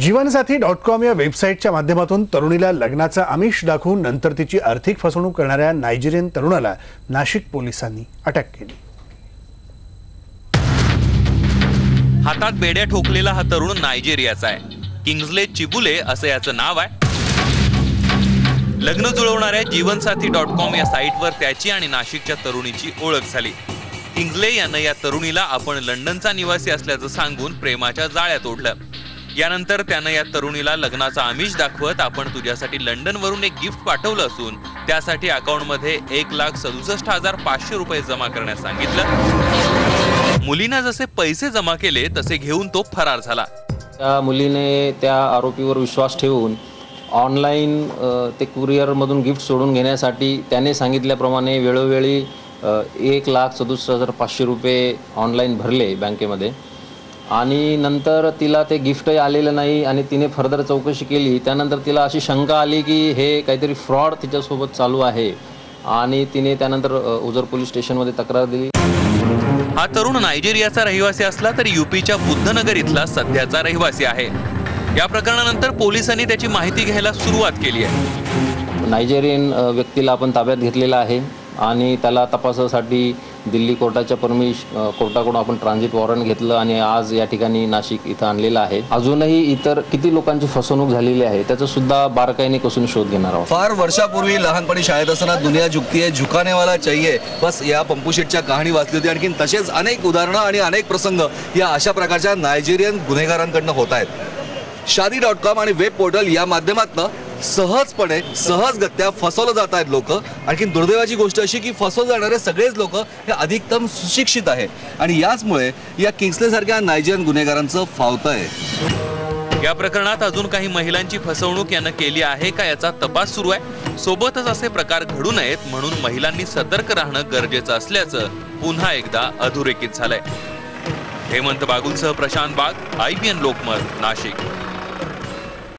जीवनसाथी dot com या वेबसाईटच्या माध्यमातून तरुणीला लग्नाचा आमिष दाखवून नंतर तिची आर्थिक फसवणूक करणाऱ्या नायजेरियन तरुणाला नाशिक पोलिसांनी अटक केली. हातात बेड्या ठोकलेला हा तरुण नायजेरियाचा आहे. किंग्जले चिबुले असं याचं नाव आहे. लग्न जुळवणाऱ्या जीवनसाथी डॉट कॉम या साईटवर त्याची आणि नाशिकच्या तरुणीची ओळख झाली. किंग्जले यानं या तरुणीला आपण लंडनचा निवासी असल्याचं सांगून प्रेमाच्या जाळ्यात ओढलं. यानंतर त्यानं या तरुणीला लग्नाचा आमिष दाखवत आपण तुझ्यासाठी लंडनवरून एक गिफ्ट पाठवलं असून त्यासाठी अकाउंटमध्ये एक लाख सदुसष्ट हजार पाचशे रुपये जमा करण्यास सांगितलं. मुलीनं जसे पैसे जमा केले तसे घेऊन तो फरार झाला. त्या मुलीने त्या आरोपीवर विश्वास ठेवून ऑनलाईन ते कुरिअरमधून गिफ्ट सोडून घेण्यासाठी त्याने सांगितल्याप्रमाणे वेळोवेळी एक लाख सदुसष्ट हजार पाचशे रुपये ऑनलाईन भरले बँकेमध्ये. आणि नंतर तिला ते गिफ्टही आलेलं नाही आणि तिने फर्दर चौकशी केली. त्यानंतर तिला अशी शंका आली की हे काहीतरी फ्रॉड तिच्यासोबत चालू आहे. आणि तिने त्यानंतर ओझर पोलीस स्टेशनमध्ये तक्रार दिली. हा तरुण नायजेरियाचा रहिवासी असला तरी युपीच्या बुद्धनगर इथला सध्याचा रहिवासी आहे. या प्रकरणानंतर पोलिसांनी त्याची माहिती घ्यायला सुरुवात केली आहे. नायजेरियन व्यक्तीला आपण ताब्यात घेतलेला आहे आणि त्याला तपासासाठी दिल्ली कोर्टाच्या परमिश कोर्टाकडून आपण ट्रान्झिट वॉरंट घेतलं आणि आज या ठिकाणी नाशिक इथं आणलेलं आहे. अजूनही इतर किती लोकांची फसवणूक झालेली आहे त्याचा सुद्धा बारकाईने कसून शोध घेणार आहोत. फार वर्षापूर्वी लहानपणी शाळेत असताना दुनिया झुकती आहे झुकानेवाला चाहिये बस या पंपुशेटच्या कहाणी वाचली होती. आणखी तसेच अनेक उदाहरणं आणि अनेक प्रसंग या अशा प्रकारच्या नायजेरियन गुन्हेगारांकडनं होत आहेत. शादी डॉट कॉम आणि वेब पोर्टल या माध्यमातनं सहजपणे सहजगत्या फसवलं जात आहेत लोक. आणखी दुर्दैवाची गोष्ट अशी की फसवले जाणारे सगळेच लोक हे अधिकतम सुशिक्षित आहे. आणि याचमुळे या किंग्सले सारख्या नायजेरियन गुन्हेगारांचं फावतं आहे या प्रकरणात अजून काही महिलांची फसवणूक यानं केली आहे का याचा तपास सुरू आहे. सोबतच असे प्रकार घडू नयेत म्हणून महिलांनी सतर्क राहणं गरजेचं असल्याचं पुन्हा एकदा अधोरेखित झालंय. Hemant बागुलसह Prashant Bag I P N Lokmat Nashik.